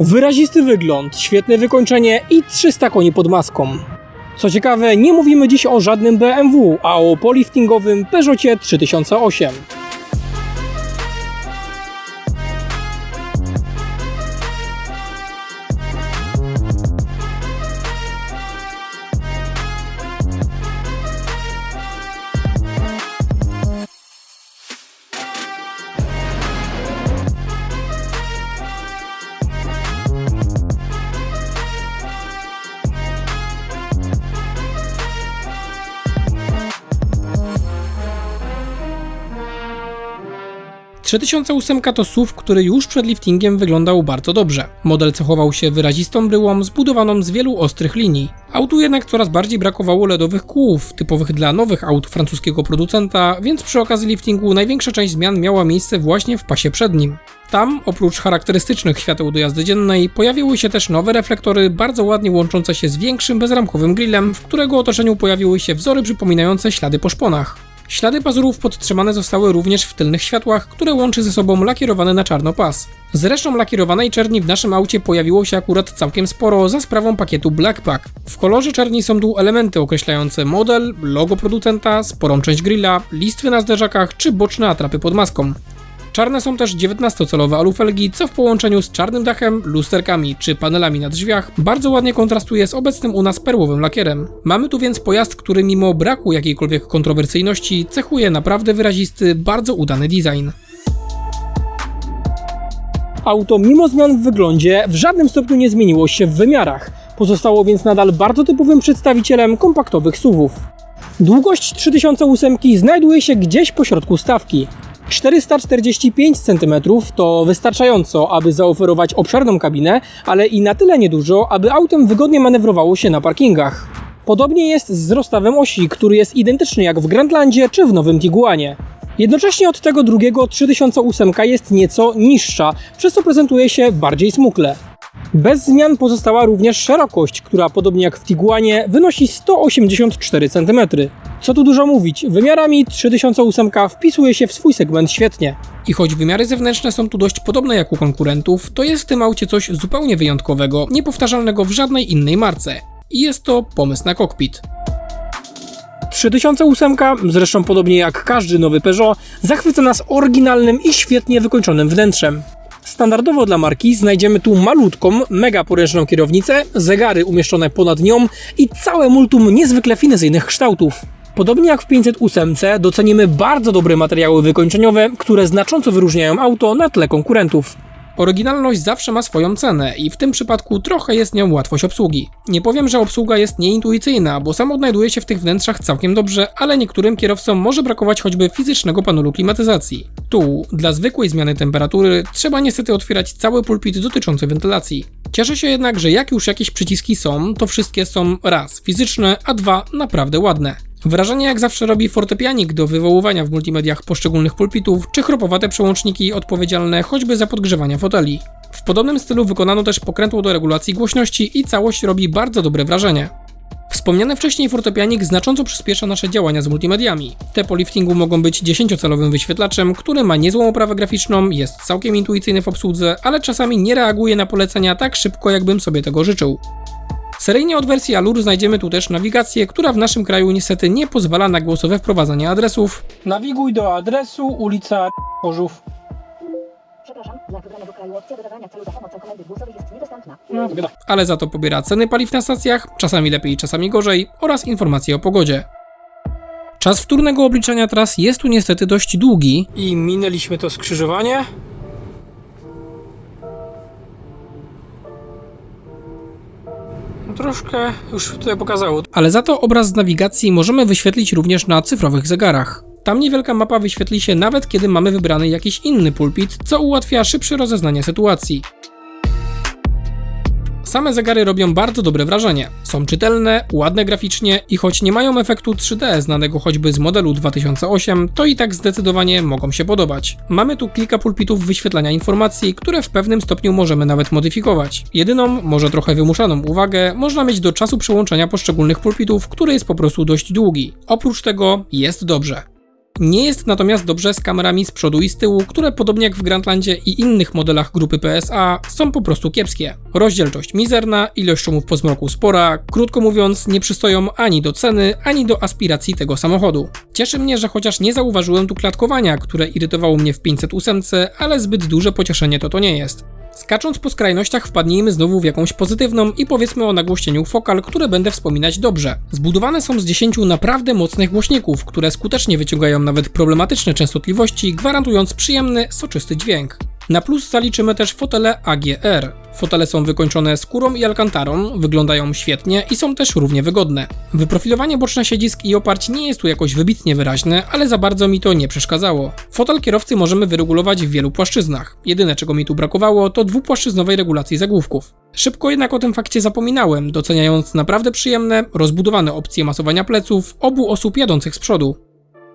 Wyrazisty wygląd, świetne wykończenie i 300 koni pod maską. Co ciekawe, nie mówimy dziś o żadnym BMW, a o poliftingowym Peugeotie 3008. – 3008 to SUV, który już przed liftingiem wyglądał bardzo dobrze. Model cechował się wyrazistą bryłą zbudowaną z wielu ostrych linii. Autu jednak coraz bardziej brakowało LEDowych kółów, typowych dla nowych aut francuskiego producenta, więc przy okazji liftingu największa część zmian miała miejsce właśnie w pasie przednim. Tam, oprócz charakterystycznych świateł do jazdy dziennej, pojawiły się też nowe reflektory, bardzo ładnie łączące się z większym bezramkowym grillem, w którego otoczeniu pojawiły się wzory przypominające ślady po szponach. Ślady pazurów podtrzymane zostały również w tylnych światłach, które łączy ze sobą lakierowany na czarno pas. Zresztą lakierowanej czerni w naszym aucie pojawiło się akurat całkiem sporo za sprawą pakietu Blackpack. W kolorze czerni są tu elementy określające model, logo producenta, sporą część grilla, listwy na zderzakach czy boczne atrapy pod maską. Czarne są też 19-calowe alufelgi, co w połączeniu z czarnym dachem, lusterkami czy panelami na drzwiach bardzo ładnie kontrastuje z obecnym u nas perłowym lakierem. Mamy tu więc pojazd, który mimo braku jakiejkolwiek kontrowersyjności cechuje naprawdę wyrazisty, bardzo udany design. Auto mimo zmian w wyglądzie w żadnym stopniu nie zmieniło się w wymiarach. Pozostało więc nadal bardzo typowym przedstawicielem kompaktowych SUVów. Długość 3008 znajduje się gdzieś po środku stawki. 445 cm to wystarczająco, aby zaoferować obszerną kabinę, ale i na tyle niedużo, aby autem wygodnie manewrowało się na parkingach. Podobnie jest z rozstawem osi, który jest identyczny jak w Grandlandzie czy w nowym Tiguanie. Jednocześnie od tego drugiego 3008 jest nieco niższa, przez co prezentuje się bardziej smukle. Bez zmian pozostała również szerokość, która podobnie jak w Tiguanie wynosi 184 cm. Co tu dużo mówić, wymiarami 3008 wpisuje się w swój segment świetnie. I choć wymiary zewnętrzne są tu dość podobne jak u konkurentów, to jest w tym aucie coś zupełnie wyjątkowego, niepowtarzalnego w żadnej innej marce. I jest to pomysł na kokpit. 3008, zresztą podobnie jak każdy nowy Peugeot, zachwyca nas oryginalnym i świetnie wykończonym wnętrzem. Standardowo dla marki znajdziemy tu malutką, mega poręczną kierownicę, zegary umieszczone ponad nią i całe multum niezwykle finezyjnych kształtów. Podobnie jak w 508 docenimy bardzo dobre materiały wykończeniowe, które znacząco wyróżniają auto na tle konkurentów. Oryginalność zawsze ma swoją cenę i w tym przypadku trochę jest nią łatwość obsługi. Nie powiem, że obsługa jest nieintuicyjna, bo sam odnajduje się w tych wnętrzach całkiem dobrze, ale niektórym kierowcom może brakować choćby fizycznego panelu klimatyzacji. Tu, dla zwykłej zmiany temperatury, trzeba niestety otwierać cały pulpit dotyczący wentylacji. Cieszę się jednak, że jak już jakieś przyciski są, to wszystkie są raz fizyczne, a dwa naprawdę ładne. Wrażenie jak zawsze robi fortepianik do wywoływania w multimediach poszczególnych pulpitów, czy chropowate przełączniki odpowiedzialne choćby za podgrzewania foteli. W podobnym stylu wykonano też pokrętło do regulacji głośności i całość robi bardzo dobre wrażenie. Wspomniany wcześniej fortepianik znacząco przyspiesza nasze działania z multimediami. Te po liftingu mogą być 10-calowym wyświetlaczem, który ma niezłą oprawę graficzną, jest całkiem intuicyjny w obsłudze, ale czasami nie reaguje na polecenia tak szybko, jakbym sobie tego życzył. Seryjnie od wersji Allure znajdziemy tu też nawigację, która w naszym kraju niestety nie pozwala na głosowe wprowadzanie adresów. Nawiguj do adresu ulica Chorzów. Przepraszam, dla wybranego kraju opcja dodawania celu za pomocą komendy głosowej jest niedostępna. Ale za to pobiera ceny paliw na stacjach, czasami lepiej, czasami gorzej, oraz informacje o pogodzie. Czas wtórnego obliczania tras jest tu niestety dość długi. I minęliśmy to skrzyżowanie. Troszkę już tutaj pokazało. Ale za to obraz z nawigacji możemy wyświetlić również na cyfrowych zegarach. Tam niewielka mapa wyświetli się nawet kiedy mamy wybrany jakiś inny pulpit, co ułatwia szybsze rozeznanie sytuacji. Same zegary robią bardzo dobre wrażenie. Są czytelne, ładne graficznie i choć nie mają efektu 3D znanego choćby z modelu 2008, to i tak zdecydowanie mogą się podobać. Mamy tu kilka pulpitów wyświetlania informacji, które w pewnym stopniu możemy nawet modyfikować. Jedyną, może trochę wymuszaną uwagę można mieć do czasu przełączenia poszczególnych pulpitów, który jest po prostu dość długi. Oprócz tego jest dobrze. Nie jest natomiast dobrze z kamerami z przodu i z tyłu, które podobnie jak w Grandlandzie i innych modelach grupy PSA są po prostu kiepskie. Rozdzielczość mizerna, ilość szumów po zmroku spora, krótko mówiąc nie przystoją ani do ceny, ani do aspiracji tego samochodu. Cieszy mnie, że chociaż nie zauważyłem tu klatkowania, które irytowało mnie w 508, ale zbyt duże pocieszenie to to nie jest. Skacząc po skrajnościach, wpadnijmy znowu w jakąś pozytywną i powiedzmy o nagłośnieniu fokal, które będę wspominać dobrze. Zbudowane są z 10 naprawdę mocnych głośników, które skutecznie wyciągają nawet problematyczne częstotliwości, gwarantując przyjemny, soczysty dźwięk. Na plus zaliczymy też fotele AGR. Fotele są wykończone skórą i alkantarą, wyglądają świetnie i są też równie wygodne. Wyprofilowanie boczne siedzisk i oparć nie jest tu jakoś wybitnie wyraźne, ale za bardzo mi to nie przeszkadzało. Fotel kierowcy możemy wyregulować w wielu płaszczyznach. Jedyne czego mi tu brakowało to dwupłaszczyznowej regulacji zagłówków. Szybko jednak o tym fakcie zapominałem, doceniając naprawdę przyjemne, rozbudowane opcje masowania pleców obu osób jadących z przodu.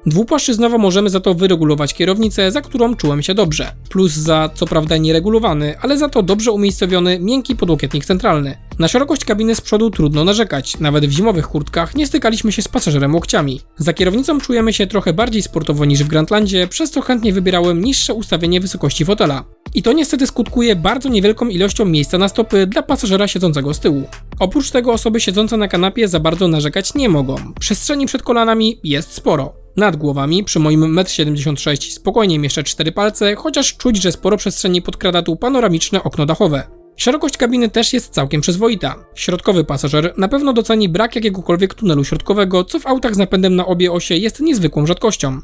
Dwupłaszczyznowo możemy za to wyregulować kierownicę, za którą czułem się dobrze. Plus za, co prawda nieregulowany, ale za to dobrze umiejscowiony, miękki podłokietnik centralny. Na szerokość kabiny z przodu trudno narzekać, nawet w zimowych kurtkach nie stykaliśmy się z pasażerem łokciami. Za kierownicą czujemy się trochę bardziej sportowo niż w Grandlandzie, przez co chętnie wybierałem niższe ustawienie wysokości fotela. I to niestety skutkuje bardzo niewielką ilością miejsca na stopy dla pasażera siedzącego z tyłu. Oprócz tego osoby siedzące na kanapie za bardzo narzekać nie mogą. Przestrzeni przed kolanami jest sporo. Nad głowami, przy moim 1,76 m spokojnie mieszczę cztery palce, chociaż czuć, że sporo przestrzeni podkrada tu panoramiczne okno dachowe. Szerokość kabiny też jest całkiem przyzwoita. Środkowy pasażer na pewno doceni brak jakiegokolwiek tunelu środkowego, co w autach z napędem na obie osie jest niezwykłą rzadkością.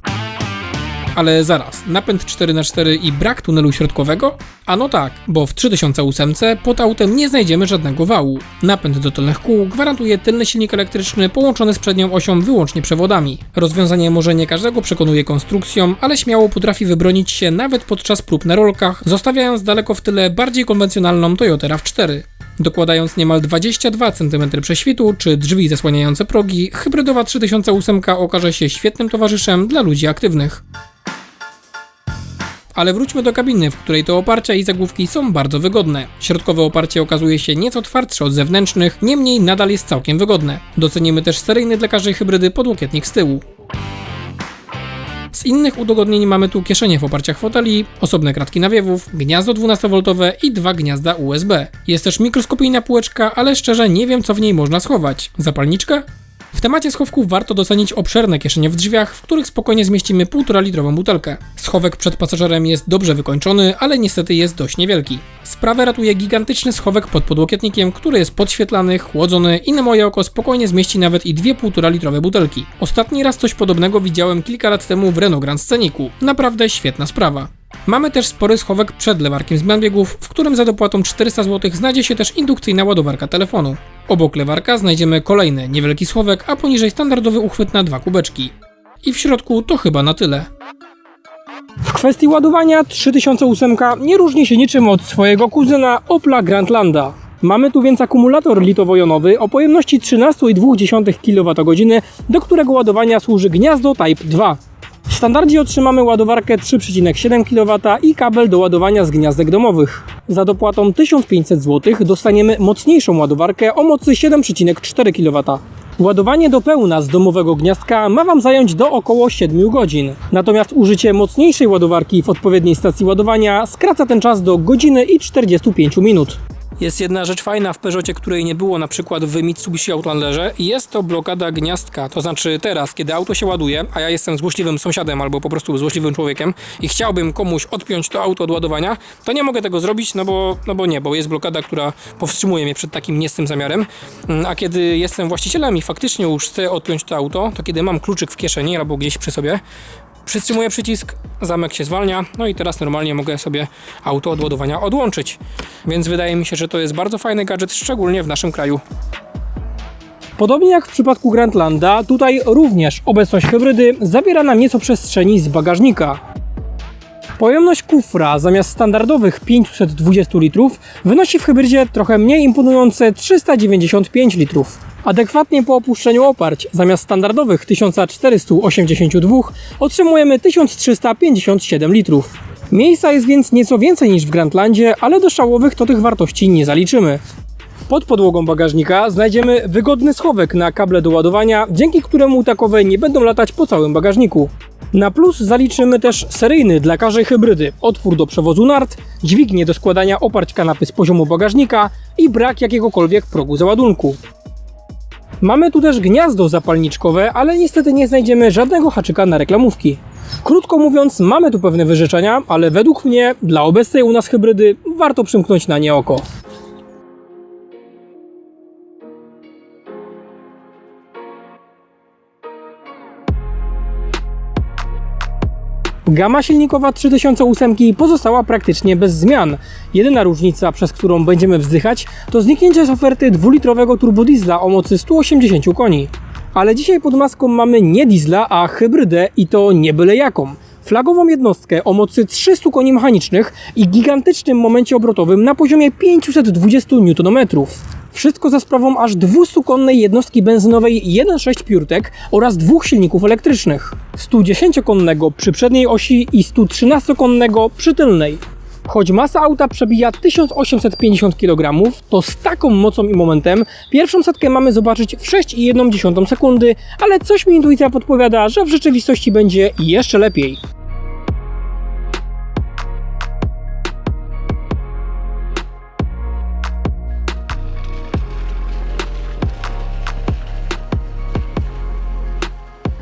Ale zaraz, napęd 4x4 i brak tunelu środkowego? A no tak, bo w 3008 pod autem nie znajdziemy żadnego wału. Napęd do tylnych kół gwarantuje tylny silnik elektryczny połączony z przednią osią wyłącznie przewodami. Rozwiązanie może nie każdego przekonuje konstrukcją, ale śmiało potrafi wybronić się nawet podczas prób na rolkach, zostawiając daleko w tyle bardziej konwencjonalną Toyota RAV4. Dokładając niemal 22 cm prześwitu czy drzwi zasłaniające progi, hybrydowa 3008 okaże się świetnym towarzyszem dla ludzi aktywnych. Ale wróćmy do kabiny, w której to oparcia i zagłówki są bardzo wygodne. Środkowe oparcie okazuje się nieco twardsze od zewnętrznych, niemniej nadal jest całkiem wygodne. Docenimy też seryjny dla każdej hybrydy podłokietnik z tyłu. Z innych udogodnień mamy tu kieszenie w oparciach foteli, osobne kratki nawiewów, gniazdo 12V i dwa gniazda USB. Jest też mikroskopijna półeczka, ale szczerze nie wiem co w niej można schować. Zapalniczkę? W temacie schowków warto docenić obszerne kieszenie w drzwiach, w których spokojnie zmieścimy 1,5 litrową butelkę. Schowek przed pasażerem jest dobrze wykończony, ale niestety jest dość niewielki. Sprawę ratuje gigantyczny schowek pod podłokietnikiem, który jest podświetlany, chłodzony i na moje oko spokojnie zmieści nawet i dwie 1,5 litrowe butelki. Ostatni raz coś podobnego widziałem kilka lat temu w Renault Grand Scenicu. Naprawdę świetna sprawa. Mamy też spory schowek przed lewarkiem zmian biegów, w którym za dopłatą 400 zł znajdzie się też indukcyjna ładowarka telefonu. Obok lewarka znajdziemy kolejny niewielki schowek, a poniżej standardowy uchwyt na dwa kubeczki. I w środku to chyba na tyle. W kwestii ładowania 3008 nie różni się niczym od swojego kuzyna Opla Grandlanda. Mamy tu więc akumulator litowo-jonowy o pojemności 13,2 kWh, do którego ładowania służy gniazdo Type 2. W standardzie otrzymamy ładowarkę 3,7 kW i kabel do ładowania z gniazdek domowych. Za dopłatą 1500 zł dostaniemy mocniejszą ładowarkę o mocy 7,4 kW. Ładowanie do pełna z domowego gniazdka ma Wam zająć do około 7 godzin. Natomiast użycie mocniejszej ładowarki w odpowiedniej stacji ładowania skraca ten czas do godziny i 45 minut. Jest jedna rzecz fajna w Peugeotie, której nie było na przykład w Mitsubishi Outlanderze i jest to blokada gniazdka. To znaczy teraz, kiedy auto się ładuje, a ja jestem złośliwym sąsiadem albo po prostu złośliwym człowiekiem i chciałbym komuś odpiąć to auto od ładowania, to nie mogę tego zrobić, no bo, no bo nie, bo jest blokada, która powstrzymuje mnie przed takim niestym zamiarem. Mm, A kiedy jestem właścicielem i faktycznie już chcę odpiąć to auto, to kiedy mam kluczyk w kieszeni albo gdzieś przy sobie, Przytrzymuję przycisk, zamek się zwalnia, no i teraz normalnie mogę sobie auto od ładowania odłączyć. Więc wydaje mi się, że to jest bardzo fajny gadżet, szczególnie w naszym kraju. Podobnie jak w przypadku Grandlanda, tutaj również obecność hybrydy zabiera nam nieco przestrzeni z bagażnika. Pojemność kufra zamiast standardowych 520 litrów wynosi w hybrydzie trochę mniej imponujące 395 litrów. Adekwatnie po opuszczeniu oparć zamiast standardowych 1482 otrzymujemy 1357 litrów. Miejsca jest więc nieco więcej niż w Grandlandzie, ale do szałowych to tych wartości nie zaliczymy. Pod podłogą bagażnika znajdziemy wygodny schowek na kable do ładowania, dzięki któremu takowe nie będą latać po całym bagażniku. Na plus zaliczymy też seryjny dla każdej hybrydy otwór do przewozu nart, dźwignię do składania oparć kanapy z poziomu bagażnika i brak jakiegokolwiek progu załadunku. Mamy tu też gniazdo zapalniczkowe, ale niestety nie znajdziemy żadnego haczyka na reklamówki. Krótko mówiąc, mamy tu pewne wyrzeczenia, ale według mnie dla obecnej u nas hybrydy warto przymknąć na nie oko. Gama silnikowa 3008 pozostała praktycznie bez zmian. Jedyna różnica, przez którą będziemy wzdychać, to zniknięcie z oferty dwulitrowego turbodiesla o mocy 180 koni. Ale dzisiaj pod maską mamy nie diesla, a hybrydę i to nie byle jaką. Flagową jednostkę o mocy 300 koni mechanicznych i gigantycznym momencie obrotowym na poziomie 520 Nm. Wszystko za sprawą aż 200-konnej jednostki benzynowej 1.6 piórtek oraz dwóch silników elektrycznych. 110-konnego przy przedniej osi i 113-konnego przy tylnej. Choć masa auta przebija 1850 kg, to z taką mocą i momentem pierwszą setkę mamy zobaczyć w 6,1 sekundy, ale coś mi intuicja podpowiada, że w rzeczywistości będzie jeszcze lepiej.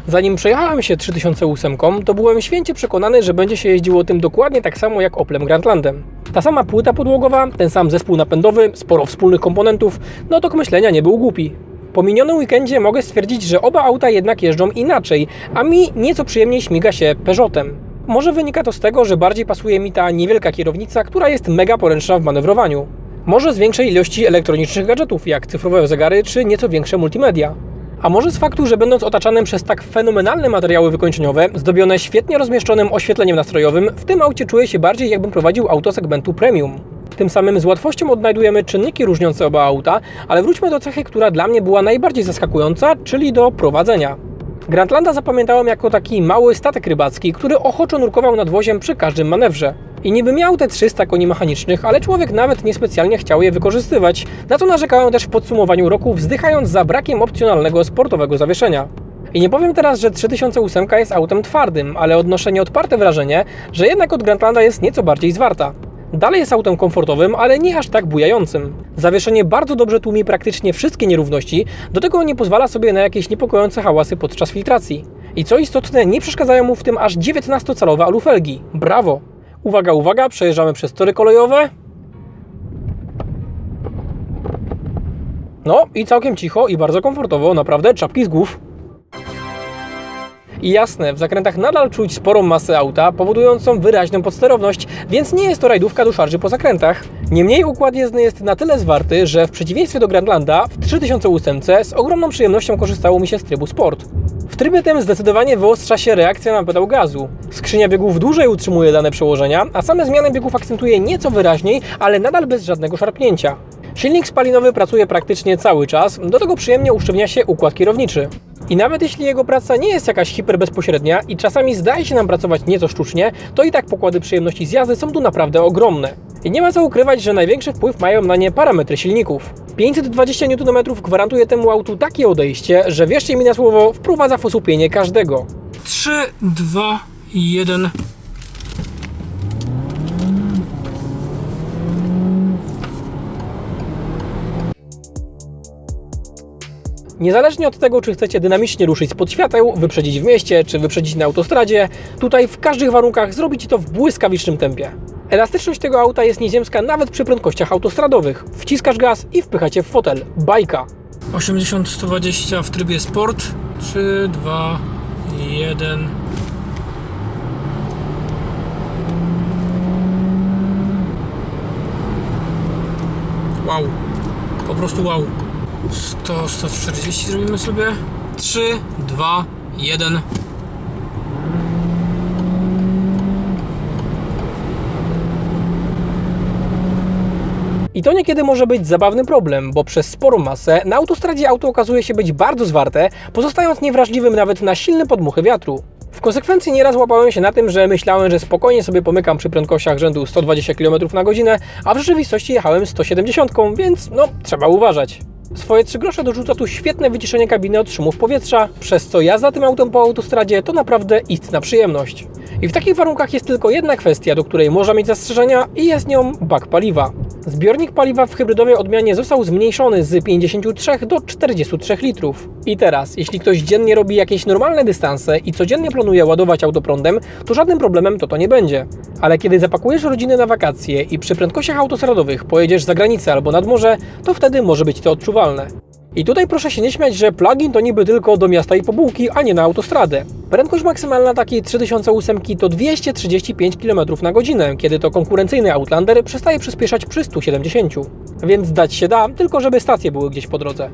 Zanim przejechałem się 3008, to byłem święcie przekonany, że będzie się jeździło tym dokładnie tak samo jak Oplem Grandlandem. Ta sama płyta podłogowa, ten sam zespół napędowy, sporo wspólnych komponentów, no tok myślenia nie był głupi. Po minionym weekendzie mogę stwierdzić, że oba auta jednak jeżdżą inaczej, a mi nieco przyjemniej śmiga się Peugeotem. Może wynika to z tego, że bardziej pasuje mi ta niewielka kierownica, która jest mega poręczna w manewrowaniu. Może z większej ilości elektronicznych gadżetów, jak cyfrowe zegary czy nieco większe multimedia. A może z faktu, że będąc otaczanym przez tak fenomenalne materiały wykończeniowe, zdobione świetnie rozmieszczonym oświetleniem nastrojowym, w tym aucie czuję się bardziej jakbym prowadził auto segmentu premium. Tym samym z łatwością odnajdujemy czynniki różniące oba auta, ale wróćmy do cechy, która dla mnie była najbardziej zaskakująca, czyli do prowadzenia. Grandlanda zapamiętałem jako taki mały statek rybacki, który ochoczo nurkował nadwoziem przy każdym manewrze. I niby miał te 300 koni mechanicznych, ale człowiek nawet niespecjalnie chciał je wykorzystywać, na co narzekałem też w podsumowaniu roku, wzdychając za brakiem opcjonalnego sportowego zawieszenia. I nie powiem teraz, że 3008 jest autem twardym, ale odnoszę nieodparte wrażenie, że jednak od Grandlanda jest nieco bardziej zwarta. Dalej jest autem komfortowym, ale nie aż tak bujającym. Zawieszenie bardzo dobrze tłumi praktycznie wszystkie nierówności, do tego nie pozwala sobie na jakieś niepokojące hałasy podczas filtracji. I co istotne, nie przeszkadzają mu w tym aż 19-calowe alufelgi. Brawo! Uwaga, uwaga, przejeżdżamy przez tory kolejowe. No i całkiem cicho i bardzo komfortowo, naprawdę czapki z głów. I jasne, w zakrętach nadal czuć sporą masę auta, powodującą wyraźną podsterowność, więc nie jest to rajdówka do szarży po zakrętach. Niemniej układ jezdny jest na tyle zwarty, że w przeciwieństwie do Grandlanda w 3008 z ogromną przyjemnością korzystało mi się z trybu Sport. W trybie tym zdecydowanie wyostrza się reakcja na pedał gazu. Skrzynia biegów dłużej utrzymuje dane przełożenia, a same zmiany biegów akcentuje nieco wyraźniej, ale nadal bez żadnego szarpnięcia. Silnik spalinowy pracuje praktycznie cały czas, do tego przyjemnie usztywnia się układ kierowniczy. I nawet jeśli jego praca nie jest jakaś hiperbezpośrednia i czasami zdaje się nam pracować nieco sztucznie, to i tak pokłady przyjemności z jazdy są tu naprawdę ogromne. I nie ma co ukrywać, że największy wpływ mają na nie parametry silników. 520 Nm gwarantuje temu autu takie odejście, że wierzcie mi na słowo, wprowadza w osłupienie każdego. 3, 2, 1. Niezależnie od tego, czy chcecie dynamicznie ruszyć spod świateł, wyprzedzić w mieście, czy wyprzedzić na autostradzie, tutaj w każdych warunkach zrobicie to w błyskawicznym tempie. Elastyczność tego auta jest nieziemska nawet przy prędkościach autostradowych. Wciskasz gaz i wpychacie w fotel. Bajka. 80-120 w trybie sport. 3, 2, 1. Wow. Po prostu wow. 100, 140 zrobimy sobie. 3, 2, 1. I to niekiedy może być zabawny problem, bo przez sporą masę na autostradzie auto okazuje się być bardzo zwarte, pozostając niewrażliwym nawet na silne podmuchy wiatru. W konsekwencji nieraz łapałem się na tym, że myślałem, że spokojnie sobie pomykam przy prędkościach rzędu 120 km na godzinę, a w rzeczywistości jechałem 170, więc no, trzeba uważać. Swoje trzy grosze dorzuca tu świetne wyciszenie kabiny od szumów powietrza, przez co jazda tym autem po autostradzie to naprawdę istna przyjemność. I w takich warunkach jest tylko jedna kwestia, do której można mieć zastrzeżenia i jest nią bak paliwa. Zbiornik paliwa w hybrydowej odmianie został zmniejszony z 53 do 43 litrów. I teraz, jeśli ktoś dziennie robi jakieś normalne dystanse i codziennie planuje ładować auto prądem, to żadnym problemem to to nie będzie. Ale kiedy zapakujesz rodzinę na wakacje i przy prędkościach autostradowych pojedziesz za granicę albo nad morze, to wtedy może być to odczuwalne. I tutaj proszę się nie śmiać, że plugin to niby tylko do miasta i po bułki, a nie na autostradę. Prędkość maksymalna takiej 3008 to 235 km na godzinę, kiedy to konkurencyjny Outlander przestaje przyspieszać przy 170. Więc dać się da, tylko żeby stacje były gdzieś po drodze.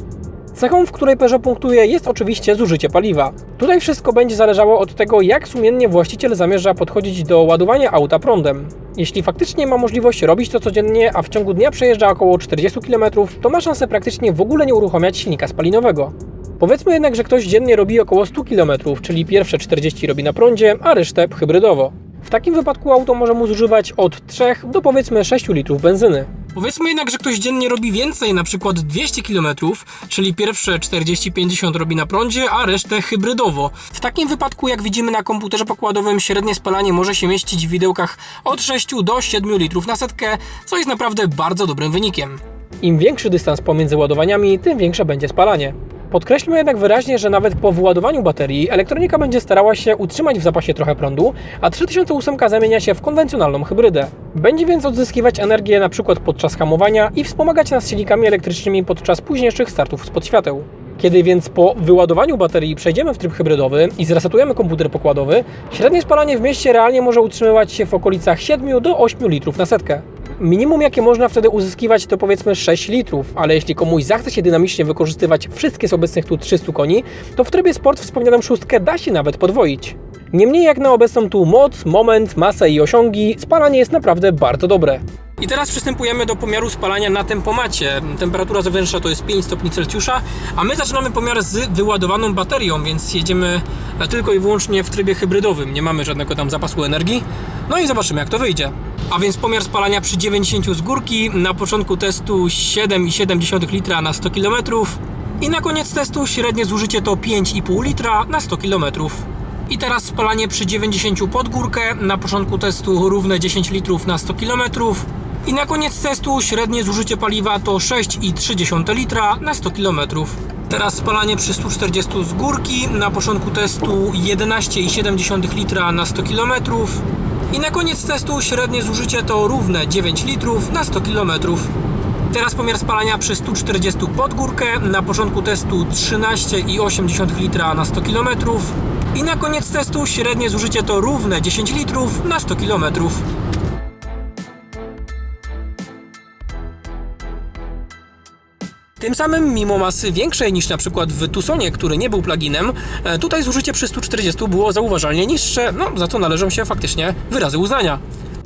Cechą, w której Peugeot punktuje jest oczywiście zużycie paliwa. Tutaj wszystko będzie zależało od tego, jak sumiennie właściciel zamierza podchodzić do ładowania auta prądem. Jeśli faktycznie ma możliwość robić to codziennie, a w ciągu dnia przejeżdża około 40 km, to ma szansę praktycznie w ogóle nie uruchamiać silnika spalinowego. Powiedzmy jednak, że ktoś dziennie robi około 100 km, czyli pierwsze 40 robi na prądzie, a resztę hybrydowo. W takim wypadku auto może mu zużywać od 3 do powiedzmy 6 litrów benzyny. Powiedzmy jednak, że ktoś dziennie robi więcej, na przykład 200 km, czyli pierwsze 40-50 robi na prądzie, a resztę hybrydowo. W takim wypadku, jak widzimy na komputerze pokładowym, średnie spalanie może się mieścić w widełkach od 6 do 7 litrów na setkę, co jest naprawdę bardzo dobrym wynikiem. Im większy dystans pomiędzy ładowaniami, tym większe będzie spalanie. Podkreślmy jednak wyraźnie, że nawet po wyładowaniu baterii elektronika będzie starała się utrzymać w zapasie trochę prądu, a 3008 zamienia się w konwencjonalną hybrydę. Będzie więc odzyskiwać energię np. podczas hamowania i wspomagać nas silnikami elektrycznymi podczas późniejszych startów spod świateł. Kiedy więc po wyładowaniu baterii przejdziemy w tryb hybrydowy i zresetujemy komputer pokładowy, średnie spalanie w mieście realnie może utrzymywać się w okolicach 7 do 8 litrów na setkę. Minimum jakie można wtedy uzyskiwać to powiedzmy 6 litrów, ale jeśli komuś zachce się dynamicznie wykorzystywać wszystkie z obecnych tu 300 koni, to w trybie sport wspomnianą szóstkę da się nawet podwoić. Niemniej jak na obecną tu moc, moment, masę i osiągi, spalanie jest naprawdę bardzo dobre. I teraz przystępujemy do pomiaru spalania na tempomacie. Temperatura zewnętrzna to jest 5 stopni Celsjusza, a my zaczynamy pomiar z wyładowaną baterią, więc jedziemy tylko i wyłącznie w trybie hybrydowym. Nie mamy żadnego tam zapasu energii. No i zobaczymy jak to wyjdzie. A więc pomiar spalania przy 90 z górki, na początku testu 7,7 litra na 100 km i na koniec testu średnie zużycie to 5,5 litra na 100 km. I teraz spalanie przy 90 pod górkę, na początku testu równe 10 litrów na 100 km i na koniec testu średnie zużycie paliwa to 6,3 litra na 100 km. Teraz spalanie przy 140 z górki, na początku testu 11,7 litra na 100 km i na koniec testu średnie zużycie to równe 9 litrów na 100 km. Teraz pomiar spalania przy 140 pod górkę, na początku testu 13,8 litra na 100 km i na koniec testu średnie zużycie to równe 10 litrów na 100 km. Tym samym, mimo masy większej niż na przykład w Tucsonie, który nie był pluginem, e, tutaj zużycie przy 140 było zauważalnie niższe, no za co należą się faktycznie wyrazy uznania.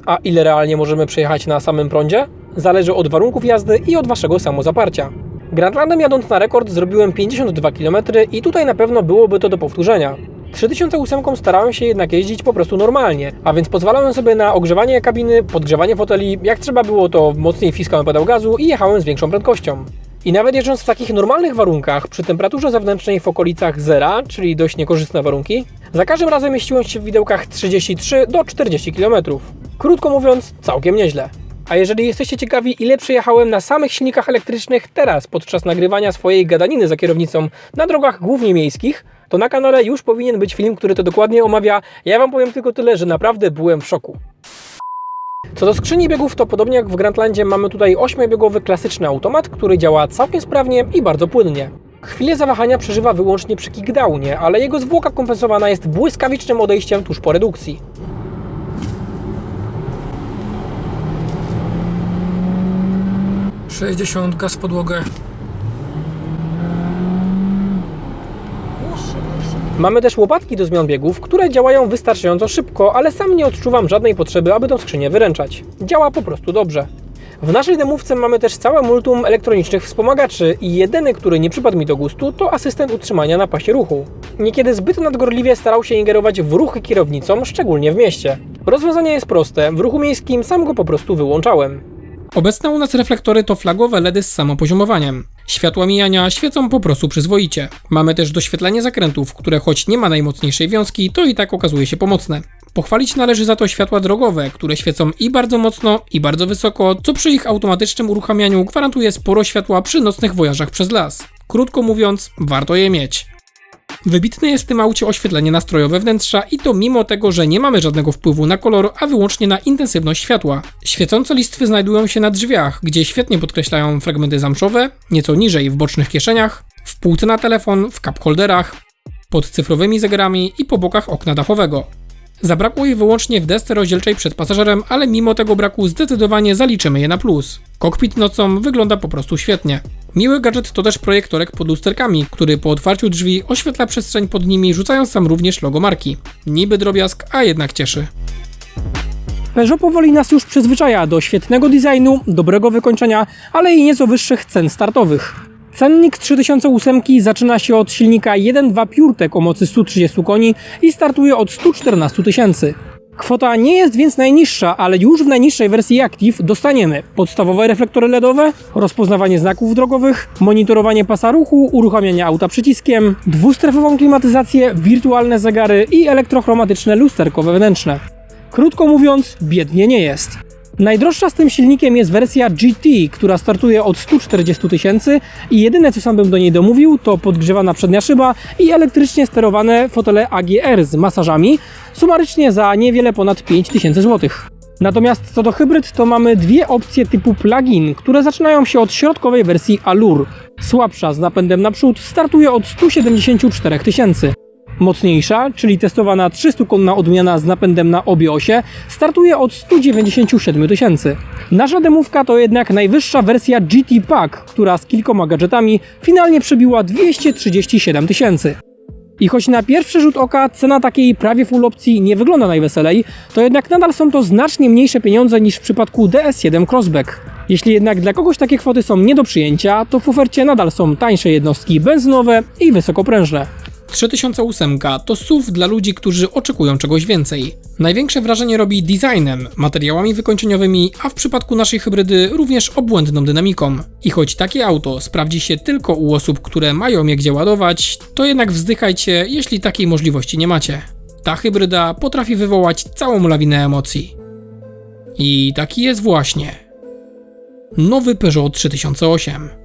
A ile realnie możemy przejechać na samym prądzie? Zależy od warunków jazdy i od waszego samozaparcia. Grandlandem jadąc na rekord zrobiłem 52 km i tutaj na pewno byłoby to do powtórzenia. 3008 starałem się jednak jeździć po prostu normalnie, a więc pozwalałem sobie na ogrzewanie kabiny, podgrzewanie foteli, jak trzeba było to mocniej wciskałem pedał gazu i jechałem z większą prędkością. I nawet jeżdżąc w takich normalnych warunkach, przy temperaturze zewnętrznej w okolicach zera, czyli dość niekorzystne warunki, za każdym razem mieściłem się w widełkach 33 do 40 km. Krótko mówiąc, całkiem nieźle. A jeżeli jesteście ciekawi, ile przejechałem na samych silnikach elektrycznych teraz podczas nagrywania swojej gadaniny za kierownicą na drogach głównie miejskich, to na kanale już powinien być film, który to dokładnie omawia. Ja Wam powiem tylko tyle, że naprawdę byłem w szoku. Co do skrzyni biegów, to podobnie jak w Grandlandzie mamy tutaj 8-biegowy klasyczny automat, który działa całkiem sprawnie i bardzo płynnie. Chwilę zawahania przeżywa wyłącznie przy kickdownie, ale jego zwłoka kompensowana jest błyskawicznym odejściem tuż po redukcji. Sześćdziesiąt gaz podłogę. Mamy też łopatki do zmian biegów, które działają wystarczająco szybko, ale sam nie odczuwam żadnej potrzeby, aby tą skrzynię wyręczać. Działa po prostu dobrze. W naszej demówce mamy też całe multum elektronicznych wspomagaczy i jedyny, który nie przypadł mi do gustu, to asystent utrzymania na pasie ruchu. Niekiedy zbyt nadgorliwie starał się ingerować w ruchy kierownicom, szczególnie w mieście. Rozwiązanie jest proste, w ruchu miejskim sam go po prostu wyłączałem. Obecne u nas reflektory to flagowe LEDy z samopoziomowaniem. Światła mijania świecą po prostu przyzwoicie. Mamy też doświetlenie zakrętów, które choć nie ma najmocniejszej wiązki, to i tak okazuje się pomocne. Pochwalić należy za to światła drogowe, które świecą i bardzo mocno, i bardzo wysoko, co przy ich automatycznym uruchamianiu gwarantuje sporo światła przy nocnych wojażach przez las. Krótko mówiąc, warto je mieć. Wybitne jest w tym aucie oświetlenie nastrojowe wnętrza i to mimo tego, że nie mamy żadnego wpływu na kolor, a wyłącznie na intensywność światła. Świecące listwy znajdują się na drzwiach, gdzie świetnie podkreślają fragmenty zamszowe, nieco niżej w bocznych kieszeniach, w półce na telefon, w cup holderach, pod cyfrowymi zegarami i po bokach okna dachowego. Zabrakło ich wyłącznie w desce rozdzielczej przed pasażerem, ale mimo tego braku zdecydowanie zaliczymy je na plus. Kokpit nocą wygląda po prostu świetnie. Miły gadżet to też projektorek pod lusterkami, który po otwarciu drzwi oświetla przestrzeń pod nimi, rzucając tam również logo marki. Niby drobiazg, a jednak cieszy. Peugeot powoli nas już przyzwyczaja do świetnego designu, dobrego wykończenia, ale i nieco wyższych cen startowych. Cennik 3008 zaczyna się od silnika 1.2 PureTech o mocy 130 koni i startuje od 114 tysięcy. Kwota nie jest więc najniższa, ale już w najniższej wersji Active dostaniemy podstawowe reflektory LEDowe, rozpoznawanie znaków drogowych, monitorowanie pasa ruchu, uruchamianie auta przyciskiem, dwustrefową klimatyzację, wirtualne zegary i elektrochromatyczne lusterko wewnętrzne. Krótko mówiąc, biednie nie jest. Najdroższa z tym silnikiem jest wersja GT, która startuje od 140 tysięcy i jedyne co sam bym do niej domówił to podgrzewana przednia szyba i elektrycznie sterowane fotele AGR z masażami, sumarycznie za niewiele ponad 5000 zł. Natomiast co do hybryd, to mamy dwie opcje typu plug-in, które zaczynają się od środkowej wersji Allure. Słabsza z napędem naprzód startuje od 174 tysięcy. Mocniejsza, czyli testowana 300-konna odmiana z napędem na obie osie, startuje od 197 tysięcy. Nasza demówka to jednak najwyższa wersja GT Pack, która z kilkoma gadżetami finalnie przebiła 237 tysięcy. I choć na pierwszy rzut oka cena takiej prawie full opcji nie wygląda najweselej, to jednak nadal są to znacznie mniejsze pieniądze niż w przypadku DS7 Crossback. Jeśli jednak dla kogoś takie kwoty są nie do przyjęcia, to w ofercie nadal są tańsze jednostki benzynowe i wysokoprężne. 3008 to SUV dla ludzi, którzy oczekują czegoś więcej. Największe wrażenie robi designem, materiałami wykończeniowymi, a w przypadku naszej hybrydy również obłędną dynamiką. I choć takie auto sprawdzi się tylko u osób, które mają je gdzie ładować, to jednak wzdychajcie, jeśli takiej możliwości nie macie. Ta hybryda potrafi wywołać całą lawinę emocji. I taki jest właśnie nowy Peugeot 3008.